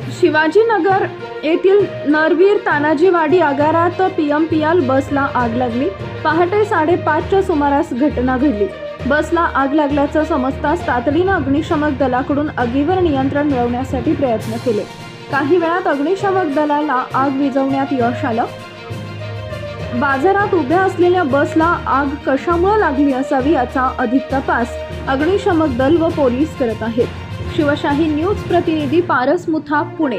शिवाजीनगर येथील नरवीर तानाजीवाडी आगारात पी एम पी एल बसला आग लागली. पहाटे साडेपाचच्या सुमारास घटना घडली. बसला आग लागल्याचं समजताच तातडीनं अग्निशमक दलाकडून आगीवर नियंत्रण मिळवण्यासाठी प्रयत्न केले. काही वेळात अग्निशमक दलाला आग विझवण्यात यश आलं. बाजारात उभ्या असलेल्या बसला आग कशामुळे लागली असावी याचा अधिक तपास अग्निशमक दल व पोलीस करत आहेत. शिवशाही न्यूज प्रतिनिधी पारस मुथा पुणे.